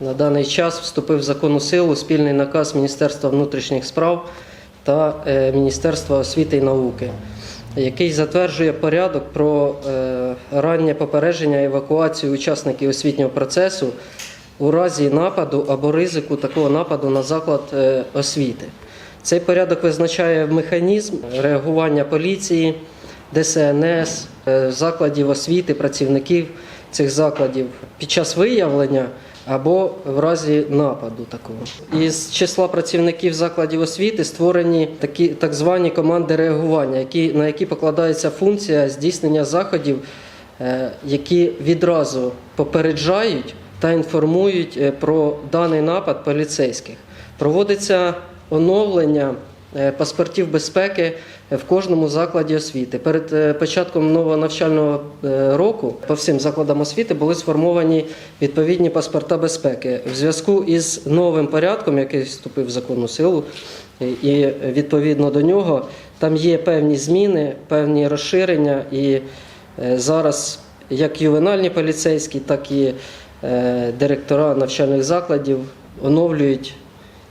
На даний час вступив в законну силу спільний наказ Міністерства внутрішніх справ та е, Міністерства освіти і науки, який затверджує порядок про е, раннє попередження евакуацію учасників освітнього процесу у разі нападу або ризику такого нападу на заклад е, освіти. Цей порядок визначає механізм реагування поліції, ДСНС, закладів освіти, працівників цих закладів під час виявлення або в разі нападу такого. Із числа працівників закладів освіти створені такі так звані команди реагування, які, на які покладається функція здійснення заходів, е, які відразу попереджають та інформують е, про даний напад поліцейських. Проводиться оновлення паспортів безпеки в кожному закладі освіти. Перед е, початком нового навчального е, року по всім закладам освіти були сформовані відповідні паспорта безпеки. В зв'язку із новим порядком, який вступив в законну силу, і- відповідно до нього там є певні зміни, певні розширення, і е, зараз як ювенальні поліцейські, так і е, директора навчальних закладів оновлюють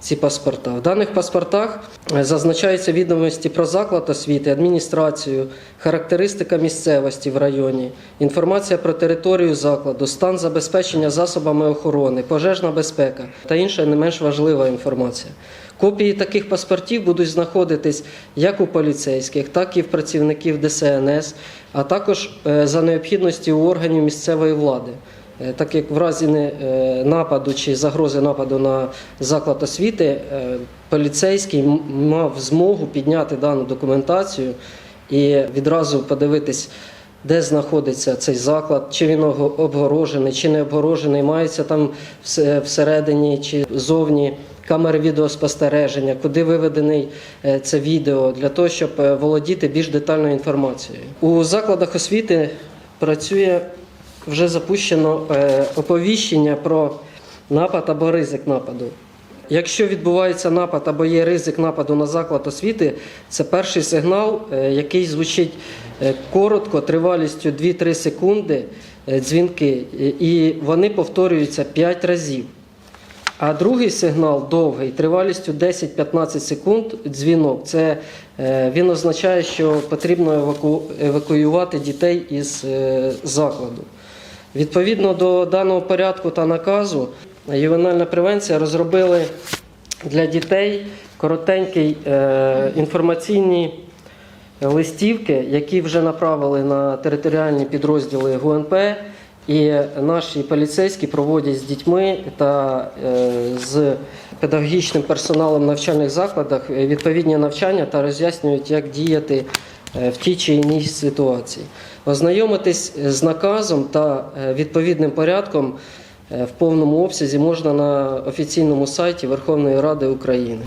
ці паспорта. В даних паспортах е, зазначаються відомості про заклад освіти, адміністрацію, характеристика місцевості в районі, інформація про територію закладу, стан забезпечення засобами охорони, пожежна безпека та інша не менш важлива інформація. Копії таких паспортів будуть знаходитись як у поліцейських, так і в працівників ДСНС, а також е, за необхідності у органів місцевої влади. Е, Так як в разі е, нападу чи загрози нападу на заклад освіти, е, поліцейський мав змогу підняти дану документацію і відразу подивитись, де знаходиться цей заклад, чи він обгорожений, чи не обгорожений, мається там всередині чи зовні камери відеоспостереження, куди виведений це відео, для того, щоб володіти більш детальною інформацією. У закладах освіти працює вже запущено е, оповіщення про напад або ризик нападу. Якщо відбувається напад або є ризик нападу на заклад освіти, це перший сигнал, е, який звучить е, коротко, тривалістю 2-3 секунди дзвінки, і- вони повторюються 5 разів. А другий сигнал довгий, тривалістю 10-15 секунд дзвінок. Це він означає, що потрібно евакуювати дітей із закладу. Відповідно до даного порядку та наказу, ювенальна превенція розробили для дітей коротенький е, інформаційні листівки, які вже направили на територіальні підрозділи ГУНП. І наші поліцейські проводять з дітьми та е, з педагогічним персоналом в навчальних закладах відповідні навчання та роз'яснюють, як діяти в тій чи іній ситуації. Ознайомитись з наказом та е, відповідним порядком е, в повному обсязі можна на офіційному сайті Верховної Ради України.